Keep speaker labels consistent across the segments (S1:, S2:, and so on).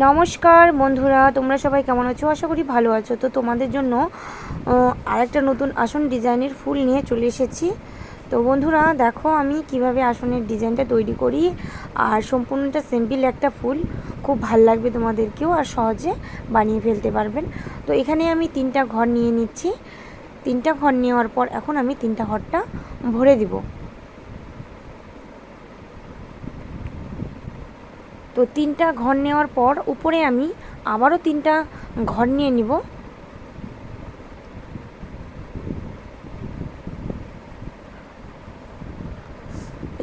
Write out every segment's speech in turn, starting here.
S1: নমস্কার বন্ধুরা, তোমরা সবাই কেমন আছো? আশা করি ভালো আছো। তো তোমাদের জন্য আরেকটা নতুন আসন ডিজাইনের ফুল নিয়ে চলে এসেছি। তো বন্ধুরা, দেখো আমি কীভাবে আসনের ডিজাইনটা তৈরি করি। আর সম্পূর্ণটা সিম্পল একটা ফুল। খুব ভালো লাগবে তোমাদেরকেও আর সহজে বানিয়ে ফেলতে পারবেন। তো এখানে আমি তিনটা ঘর নিয়ে নিচ্ছি। তিনটা ঘর নেওয়ার পর এখন আমি তিনটা ঘরটা ভরে দিব। তো তিনটা ঘর নেওয়ার পর উপরে আমি আবারও তিনটা ঘর নিয়ে নিব।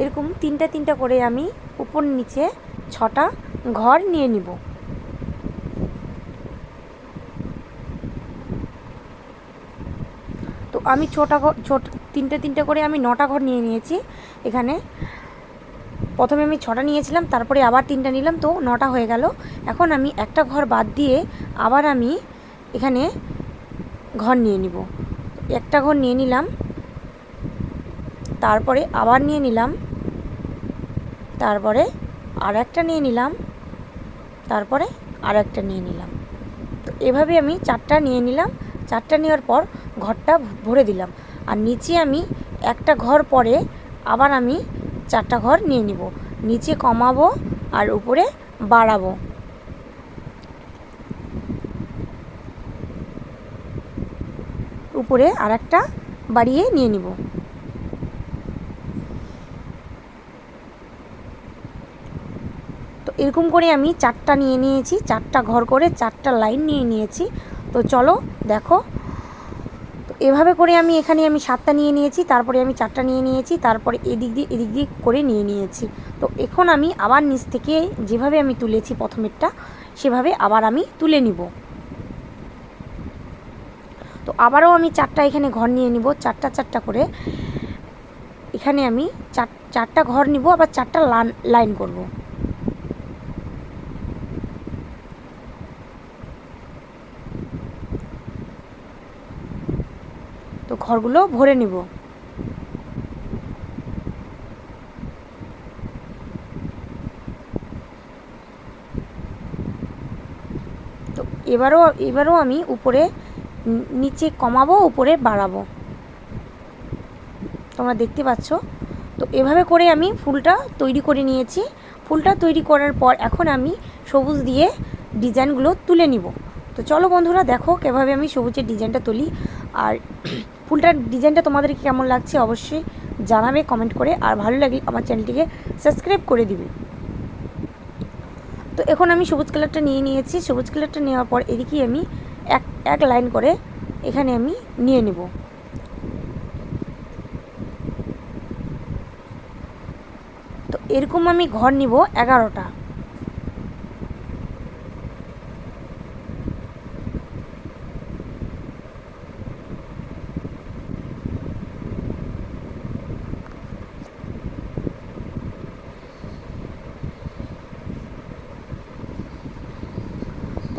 S1: এরকম তিনটা তিনটা করে আমি উপর নিচে ছটা ঘর নিয়ে নিব। তো আমি ছোটা ঘর ছোট তিনটে তিনটে করে আমি নটা ঘর নিয়ে নিয়েছি। এখানে প্রথমে আমি ছটা নিয়েছিলাম, তারপরে আবার তিনটা নিলাম, তো নটা হয়ে গেল। এখন আমি একটা ঘর বাদ দিয়ে আবার আমি এখানে ঘর নিয়ে নিব। একটা ঘর নিয়ে নিলাম, তারপরে আবার নিয়ে নিলাম, তারপরে আর একটা নিয়ে নিলাম, তারপরে আর একটা নিয়ে নিলাম। তো এভাবে আমি চারটা নিয়ে নিলাম, চারটা নেওয়ার পর ঘরটা ভরে দিলাম। আর নিচে আমি একটা ঘর পরে আবার আমি চারটা ঘর নিয়ে নিব। নিচে কমাবো আর উপরে বাড়াবো। উপরে আর একটা বাড়িয়ে নিয়ে নিব। তো এরকম করে আমি চারটা নিয়ে নিয়েছি, চারটা ঘর করে চারটা লাইন নিয়ে নিয়েছি। তো চলো দেখো এভাবে করে আমি এখানে আমি সাতটা নিয়ে নিয়েছি, তারপরে আমি চারটা নিয়ে নিয়েছি, তারপরে এদিক দিয়ে এদিক দিয়ে করে নিয়ে নিয়েছি। তো এখন আমি আবার নিচ থেকে যেভাবে আমি তুলেছি প্রথমেরটা, সেভাবে আবার আমি তুলে নিব। তো আবারও আমি চারটা এখানে ঘর নিয়ে নিব, চারটা চারটা করে এখানে আমি চার, চারটা ঘর নিব, আবার চারটা লাইন করব। তো ঘরগুলো ভরে নিব। তো এবারও এবারও আমি উপরে, নিচে কমাবো, উপরে বাড়াবো। তোমরা দেখতে পাচ্ছ? তো এভাবে করে আমি ফুলটা তৈরি করে নিয়েছি। ফুলটা তৈরি করার পর এখন আমি সবুজ দিয়ে ডিজাইনগুলো তুলে নিব। তো চলো বন্ধুরা, দেখো কীভাবে আমি সবুজের ডিজাইনটা তুলি। আর ফুলটার ডিজাইনটা তোমাদের কেমন লাগছে অবশ্যই জানাবে কমেন্ট করে। আর ভালো লাগলে আমার চ্যানেলটিকে সাবস্ক্রাইব করে দিবে। তো এখন আমি সবুজ কালারটা নিয়ে নিয়েছি। সবুজ কালারটা নেওয়ার পর এদিকে আমি এক এক লাইন করে এখানে আমি নিয়ে নেব। তো এরকম আমি ঘর নিব এগারোটা।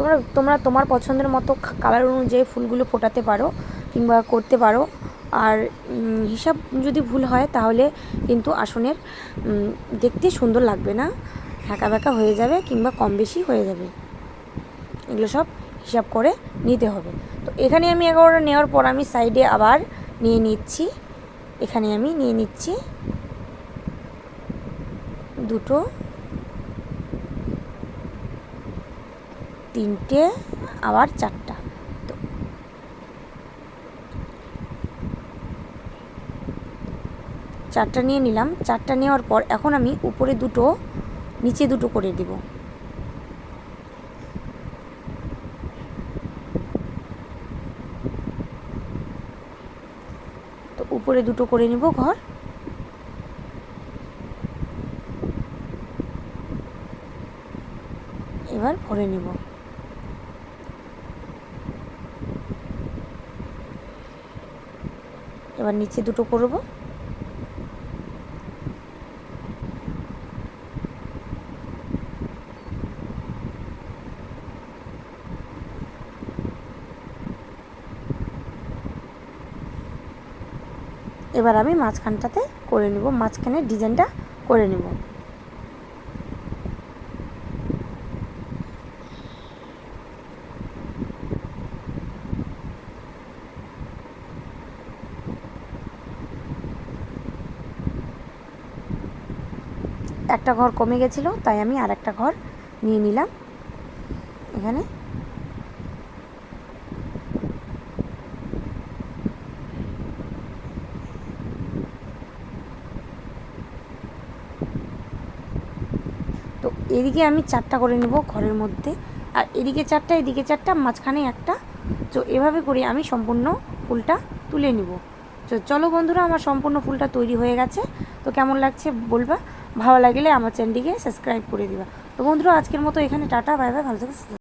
S1: তোমরা তোমরা তোমার পছন্দের মতো কালার অনুযায়ী ফুলগুলো ফোটাতে পারো কিংবা করতে পারো। আর হিসাব যদি ভুল হয় তাহলে কিন্তু আসনের দেখতে সুন্দর লাগবে না। হ্যাঁকা ব্যাকা হয়ে যাবে কিংবা কম বেশি হয়ে যাবে। এগুলো সব হিসাব করে নিতে হবে। তো এখানে আমি এগারোটা নেওয়ার পর আমি সাইডে আবার নিয়ে নিচ্ছি। এখানে আমি নিয়ে নিচ্ছি দুটো তিনটে, আবার চারটা। চারটা নিয়ে নিলাম। চারটা নেওয়ার পর এখন আমি উপরে দুটো, নিচে দুটো করে দেব। তো উপরে দুটো করে নিব ঘর। এবার ভরে নিব। এবার নিচে দুটো করব। এবার আমি মাঝখানটাতে করে নেব মাঝখানে ডিজাইনটা করে নেব। একটা ঘর কমে গেছিল, তাই আমি আর একটা ঘর নিয়ে নিলাম। এখানে। তো এদিকে আমি চারটা করে নেব ঘরের মধ্যে। আর এদিকে চারটা এদিকে চারটা, মাঝখানে একটা। তো এভাবে করে আমি সম্পূর্ণ ফুলটা তুলে নিব। তো চলো বন্ধুরা, আমার সম্পূর্ণ ফুলটা তৈরি হয়ে গেছে। তো কেমন লাগছে বলবা? ভালো লাগলে আমার চ্যানেলটিকে সাবস্ক্রাইব করে দিবা। তো বন্ধুরা, আজকের মতো এখানে টাটা, বাই বাই, ভালো থেকো।